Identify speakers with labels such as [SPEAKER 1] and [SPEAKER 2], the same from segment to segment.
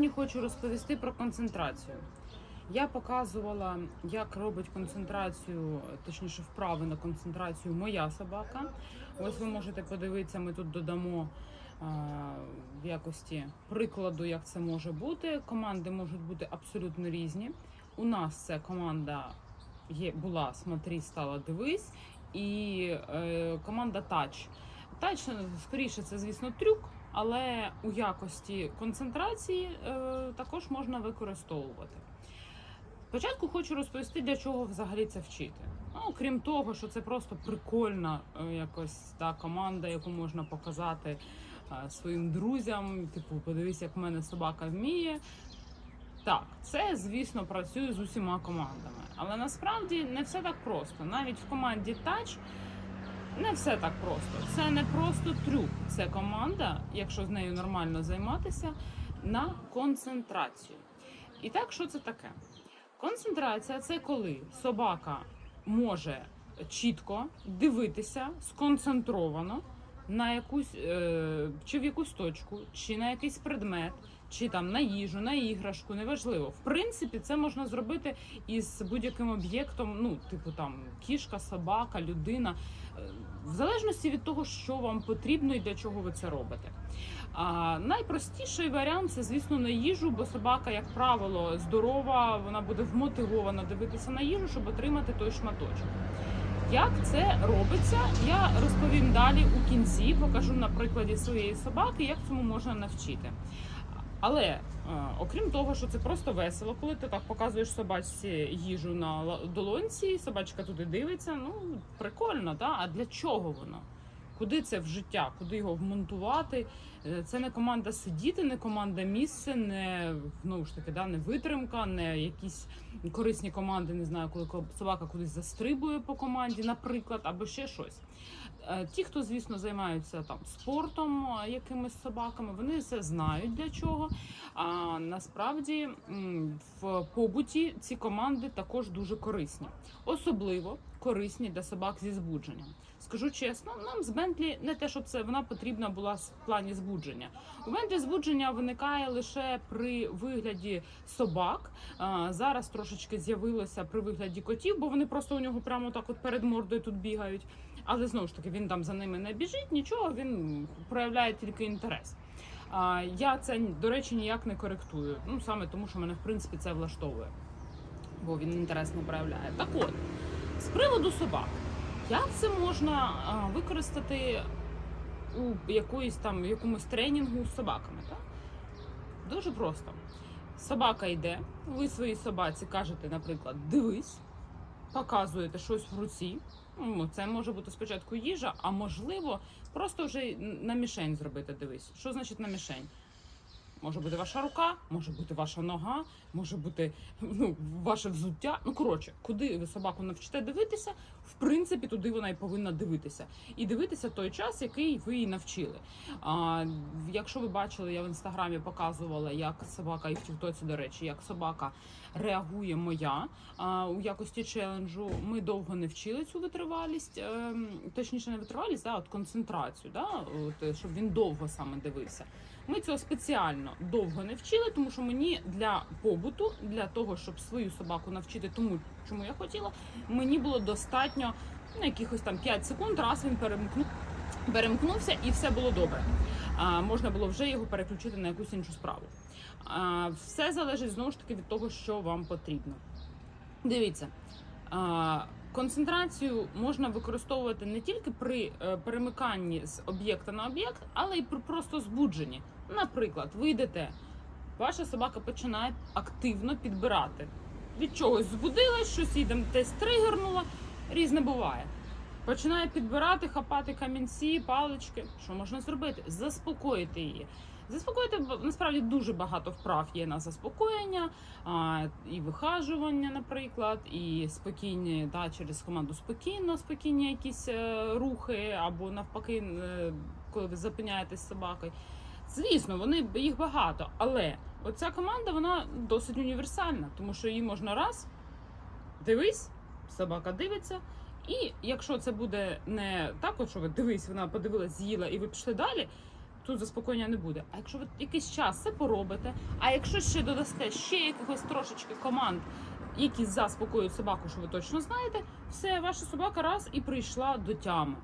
[SPEAKER 1] Сьогодні хочу розповісти про концентрацію. Я показувала, як робить концентрацію, точніше, вправи на концентрацію моя собака. Ось ви можете подивитися, ми тут додамо а, в якості прикладу, як це може бути. Команди можуть бути абсолютно різні. У нас це команда є, була Смотри, стала дивись, і е, команда Тач. Тач, скоріше, це, звісно, трюк, але у якості концентрації е, також можна використовувати. Спочатку хочу розповісти, для чого взагалі це вчити. Ну, крім того, що це просто прикольна е, якось та команда, яку можна показати е, своїм друзям. Типу, подивись, як в мене собака вміє. Так, це, звісно, працює з усіма командами. Але насправді не все так просто. Навіть в команді Touch не все так просто. Це не просто трюк. Це команда, якщо з нею нормально займатися, на концентрацію. І так, що це таке? Концентрація це коли собака може чітко дивитися сконцентровано на якусь е, чи в якусь точку, чи на якийсь предмет, чи там на їжу, на іграшку, неважливо. В принципі, це можна зробити із будь-яким об'єктом, ну, типу там кішка, собака, людина, е, в залежності від того, що вам потрібно і для чого ви це робите. А, найпростіший варіант це, звісно, на їжу, бо собака, як правило, здорова, вона буде вмотивована дивитися на їжу, щоб отримати той шматочок. Як це робиться, я розповім далі у кінці, покажу на прикладі своєї собаки, як цьому можна навчити. Але е, окрім того, що це просто весело, коли ти так показуєш собачці їжу на долонці, собачка туди дивиться, ну прикольно, так? а для чого воно? Куди це в життя, куди його вмонтувати? Е, Це не команда сидіти, не команда місце, не знову ж таки, да, не витримка, не якісь корисні команди, не знаю, коли ко- собака кудись застрибує по команді, наприклад, або ще щось. Е, Ті, хто, звісно, займаються там спортом, якимись собаками, вони це знають для чого. А насправді в побуті ці команди також дуже корисні, особливо корисні для собак зі збудженням. Скажу чесно, нам з Бентлі не те, щоб це вона потрібна була в плані збудження. У Бентлі збудження виникає лише при вигляді собак. Зараз трошечки з'явилося при вигляді котів, бо вони просто у нього прямо так от перед мордою тут бігають. Але знову ж таки, він там за ними не біжить, нічого, він проявляє тільки інтерес. Я це, до речі, ніяк не коректую. Ну саме тому, що мене в принципі це влаштовує, бо він інтерес не проявляє. Так от, з приводу собак, як це можна використати у якоїсь там якомусь тренінгу з собаками? Так? Дуже просто. Собака йде, ви своїй собаці кажете, наприклад, дивись, показуєте щось в руці. Ну, Це може бути спочатку їжа, а можливо, просто вже на мішень зробити. Дивись. Що значить на мішень? Може бути ваша рука, може бути ваша нога, може бути ну, ваше взуття. Ну коротше, куди ви собаку навчите дивитися, в принципі, туди вона і повинна дивитися. І дивитися той час, який ви її навчили. А, якщо ви бачили, я в інстаграмі показувала, як собака, і в Тіктоці, до речі, як собака реагує моя а, у якості челенджу. Ми довго не вчили цю витривалість, ем, точніше, не витривалість, а от концентрацію, да, от, е, щоб він довго саме дивився. Ми цього спеціально довго не вчили, тому що мені для побуту, для того, щоб свою собаку навчити тому, чому я хотіла, мені було достатньо ну, якихось там 5 секунд, раз він перемкнув. Перемкнувся і все було добре. А, можна було вже його переключити на якусь іншу справу. А, все залежить знову ж таки від того, що вам потрібно. Дивіться, а, концентрацію можна використовувати не тільки при е, перемиканні з об'єкта на об'єкт, але й при просто збудженні. Наприклад, ви йдете, ваша собака починає активно підбирати. Від чогось збудилась, щось їй там десь тригернуло, різне буває. Починає підбирати, хапати камінці, палички. Що можна зробити? Заспокоїти її. Заспокоїти насправді дуже багато вправ є на заспокоєння, а, і вихажування, наприклад, і спокійні, да, через команду спокійно, спокійні якісь е, рухи, або навпаки, е, коли ви зупиняєтесь з собакою. Звісно, вони їх багато, але оця команда вона досить універсальна, тому що її можна раз дивись, собака дивиться. І якщо це буде не так, що ви дивись, вона подивилась, з'їла і ви пішли далі. Тут заспокоєння не буде. А якщо ви якийсь час це поробите, а якщо ще додасте ще якихось трошечки команд, які заспокоюють собаку, що ви точно знаєте, все, ваша собака раз і прийшла до тями.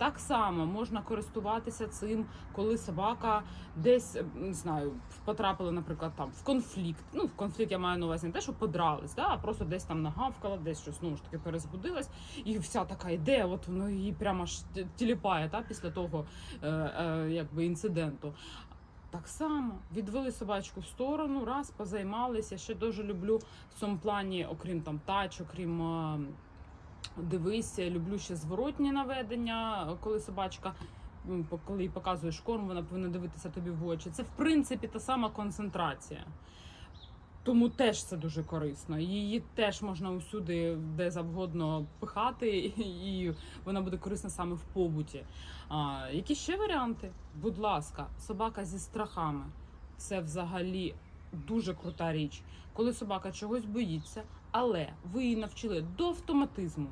[SPEAKER 1] Так само можна користуватися цим, коли собака десь не знаю, потрапила, наприклад, там в конфлікт. Ну, в конфлікт я маю на увазі не те, що подрались, да, а просто десь там нагавкала, десь щось знову ж таки перезбудилась, і вся така йде, от воно її прямо т- тіліпає та, після того е, е, якби інциденту. Так само відвели собачку в сторону, раз позаймалися. Ще дуже люблю в цьому плані, окрім там тач, окрім дивись, люблю ще зворотні наведення, коли собачка. Коли їй показуєш корм, вона повинна дивитися тобі в очі. Це в принципі та сама концентрація. Тому теж це дуже корисно. Її теж можна усюди, де завгодно пихати, і вона буде корисна саме в побуті. А, які ще варіанти? Будь ласка, собака зі страхами. Це взагалі дуже крута річ. Коли собака чогось боїться, але ви її навчили до автоматизму.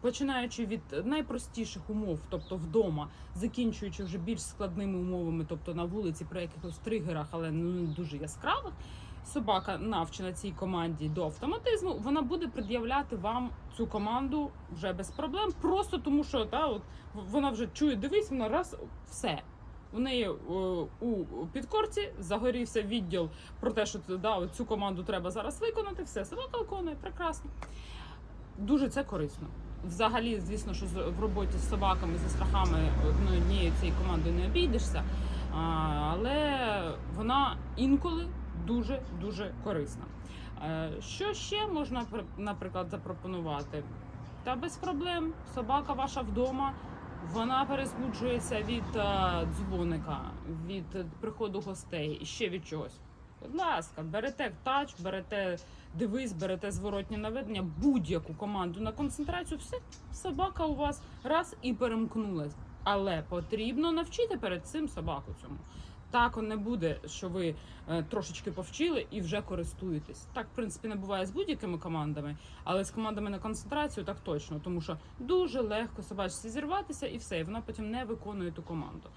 [SPEAKER 1] Починаючи від найпростіших умов, тобто вдома, закінчуючи вже більш складними умовами, тобто на вулиці при якихось тригерах, але не дуже яскравих, собака навчена цій команді до автоматизму, вона буде пред'являти вам цю команду вже без проблем, просто тому що та, от, вона вже чує, дивись, вона раз все. У неї е, у підкорці загорівся відділ про те, що да, цю команду треба зараз виконати. Все, собака виконує прекрасно. Дуже це корисно. Взагалі, звісно, що в роботі з собаками зі страхами однією цією командою не обійдешся, але вона інколи дуже дуже корисна. Е, Що ще можна пр- наприклад запропонувати? Та без проблем. Собака ваша вдома. Вона перезбуджується від е, дзвоника, від приходу гостей і ще від чогось. Будь ласка, берете тач, берете дивись, берете зворотні наведення, будь-яку команду на концентрацію, все, собака у вас раз і перемкнулась. Але потрібно навчити перед цим собаку цьому. Так не буде, що ви е, трошечки повчили і вже користуєтесь. Так, в принципі, не буває з будь-якими командами, але з командами на концентрацію так точно, тому що дуже легко собачці зірватися і все, і вона потім не виконує ту команду.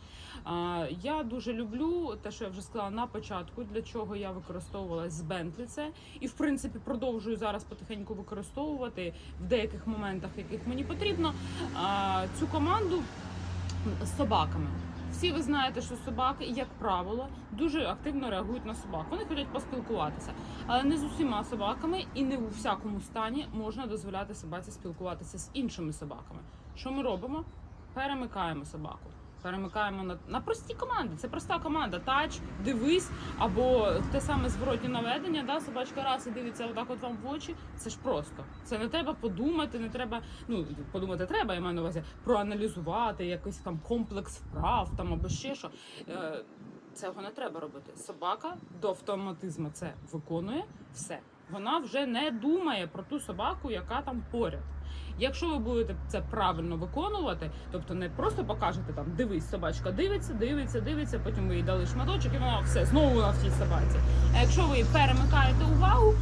[SPEAKER 1] А, я дуже люблю те, що я вже сказала на початку, для чого я використовувала з Bentley це, і в принципі продовжую зараз потихеньку використовувати в деяких моментах, яких мені потрібно, а, цю команду з собаками. Всі ви знаєте, що собаки, як правило, дуже активно реагують на собак. Вони хочуть поспілкуватися, але не з усіма собаками і не у всякому стані можна дозволяти собаці спілкуватися з іншими собаками. Що ми робимо? Перемикаємо собаку. Перемикаємо на, на прості команди. Це проста команда. Тач, дивись, або те саме зворотнє наведення. Да, собачка раз і дивиться отак от вам в очі. Це ж просто. Це не треба подумати, не треба. Ну подумати треба, я маю на увазі проаналізувати якийсь там комплекс вправ там або ще що. Е, Цього не треба робити. Собака до автоматизму це виконує все. Вона вже не думає про ту собаку, яка там поряд. Якщо ви будете це правильно виконувати, тобто не просто покажете там дивись, собачка дивиться, дивиться, дивиться, потім ви їй дали шматочок, і вона все знову на в цій собаці. А якщо ви перемикаєте увагу,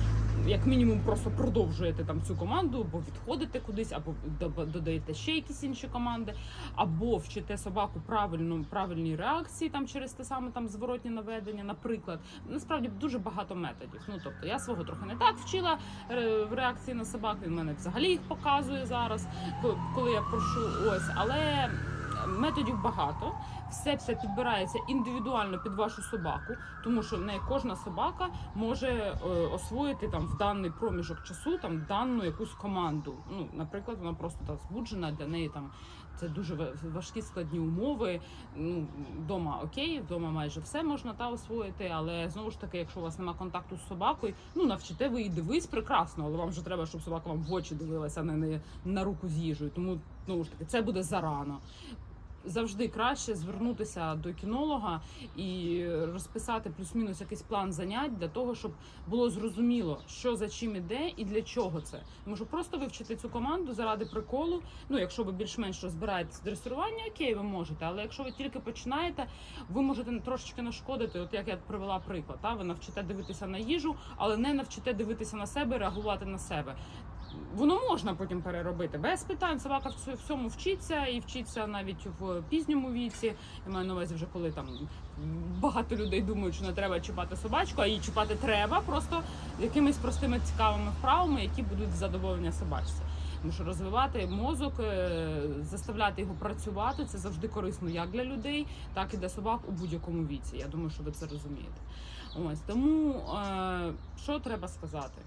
[SPEAKER 1] як мінімум просто продовжуєте там цю команду, або відходите кудись, або додаєте ще якісь інші команди, або вчите собаку правильно правильній реакції там через те саме там зворотні наведення, наприклад. Насправді дуже багато методів. Ну тобто я свого трохи не так вчила е, в реакції на собак. Він мене взагалі їх показує зараз, коли я прошу ось, але. Методів багато, все все підбирається індивідуально під вашу собаку, тому що не кожна собака може е, освоїти там в даний проміжок часу там дану якусь команду. Ну, наприклад, вона просто так збуджена для неї там. Це дуже важкі складні умови. Ну вдома окей, вдома майже все можна та освоїти, але знову ж таки, якщо у вас немає контакту з собакою, ну навчите ви її дивись прекрасно, але вам же треба, щоб собака вам в очі дивилася, а не на руку з їжею. Тому знову ж таки, це буде зарано. Завжди краще звернутися до кінолога і розписати плюс-мінус якийсь план занять для того, щоб було зрозуміло, що за чим іде і для чого це. Що просто вивчити цю команду заради приколу. Ну, якщо ви більш-менш розбираєтесь в дресируванні, окей, ви можете. Але якщо ви тільки починаєте, ви можете трошечки нашкодити. От як я привела приклад, та ви навчите дивитися на їжу, але не навчите дивитися на себе, реагувати на себе. Воно можна потім переробити без питань. Собака всьому вчиться і вчиться навіть в пізньому віці. Я маю на увазі, вже коли там багато людей думають, що не треба чіпати собачку, а її чіпати треба просто якимись простими цікавими вправами, які будуть задоволення собачці. Тому що розвивати мозок, е, заставляти його працювати це завжди корисно як для людей, так і для собак у будь-якому віці. Я думаю, що ви це розумієте. Ось тому е, що треба сказати?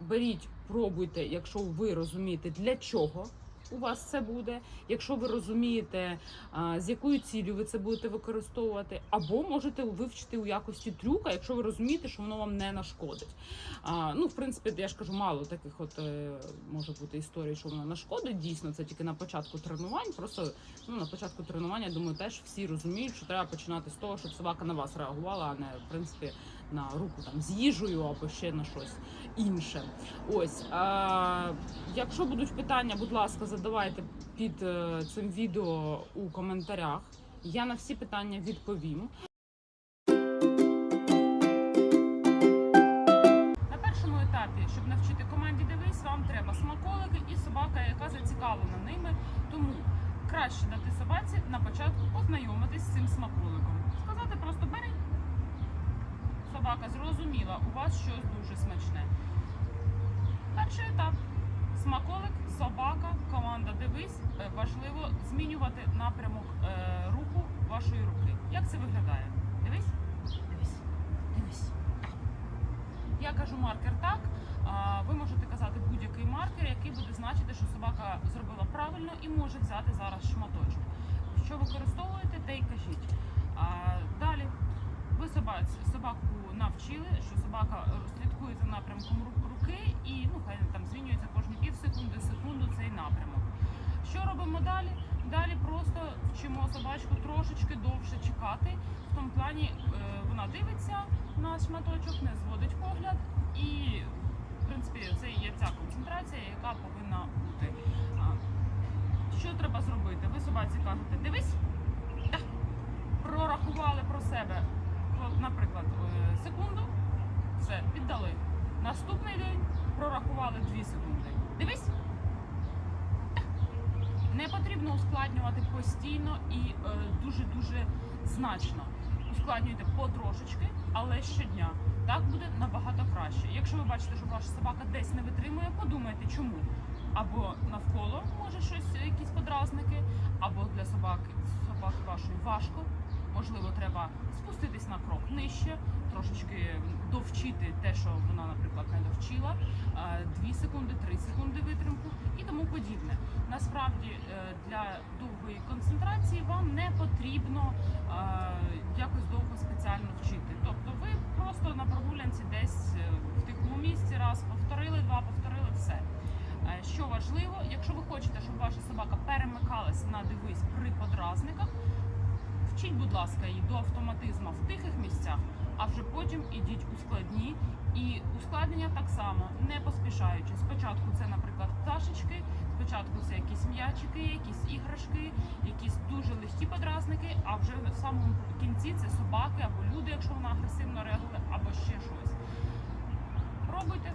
[SPEAKER 1] Беріть, пробуйте, якщо ви розумієте, для чого у вас це буде. Якщо ви розумієте, з якою ціллю ви це будете використовувати, або можете вивчити у якості трюка, якщо ви розумієте, що воно вам не нашкодить. Ну, в принципі, я ж кажу, мало таких от е, може бути історій, що воно нашкодить. Дійсно, це тільки на початку тренувань. Просто ну на початку тренування, думаю, теж всі розуміють, що треба починати з того, щоб собака на вас реагувала, а не в принципі на руку там з їжею або ще на щось інше. Ось а, якщо будуть питання, будь ласка, задавайте під е, цим відео у коментарях. Я на всі питання відповім. На першому етапі, щоб навчити команді дивись, вам треба смаколики і собака, яка зацікавлена ними. Тому краще дати собаці на початку познайомитись з цим смаколиком. Сказати просто бери. Собака зрозуміла, у вас щось дуже смачне. Перший етап. Смаколик, собака, команда дивись. Е, Важливо змінювати напрямок е, руху вашої руки. Як це виглядає? Дивись, дивись, дивись. Я кажу маркер так. Ви можете казати будь-який маркер, який буде значити, що собака зробила правильно і може взяти зараз шматочок. Що використовуєте, те й кажіть. Далі ви собаку навчили, що собака слідкує за напрямком ру- руки і ну хай там змінюється кожні пів секунди, секунду цей напрямок. Що робимо далі? Далі просто вчимо собачку трошечки довше чекати. В тому плані е, вона дивиться на шматочок, не зводить погляд, і в принципі це є ця концентрація, яка повинна бути. Що треба зробити? Ви собаці кажете, дивись, Так. прорахували про себе, наприклад, е, секунду, все, віддали. Наступний день прорахували 2 секунди. Дивись. Не потрібно ускладнювати постійно і е, дуже-дуже значно. Ускладнюйте потрошечки, але щодня. Так буде набагато краще. Якщо ви бачите, що ваша собака десь не витримує, подумайте, чому. Або навколо може щось, якісь подразники, або для собаки, собаки вашої важко. Можливо, треба спуститись на крок нижче, трошечки довчити те, що вона, наприклад, не довчила. 2 секунди, 3 секунди витримку і тому подібне. Насправді е, для довгої концентрації вам не потрібно е, якось довго спеціально вчити. Тобто ви просто на прогулянці десь е, в тихому місці раз повторили, два повторили все. Що важливо, якщо ви хочете, щоб ваша собака перемикалася на дивись при подразниках, вчіть, будь ласка, її до автоматизму в тихих місцях, а вже потім ідіть у складні. І ускладнення так само, не поспішаючи. Спочатку це, наприклад, пташечки, спочатку це якісь м'ячики, якісь іграшки, якісь дуже легкі подразники, а вже в самому кінці це собаки або люди, якщо вона агресивно реагує, або ще щось. Пробуйте,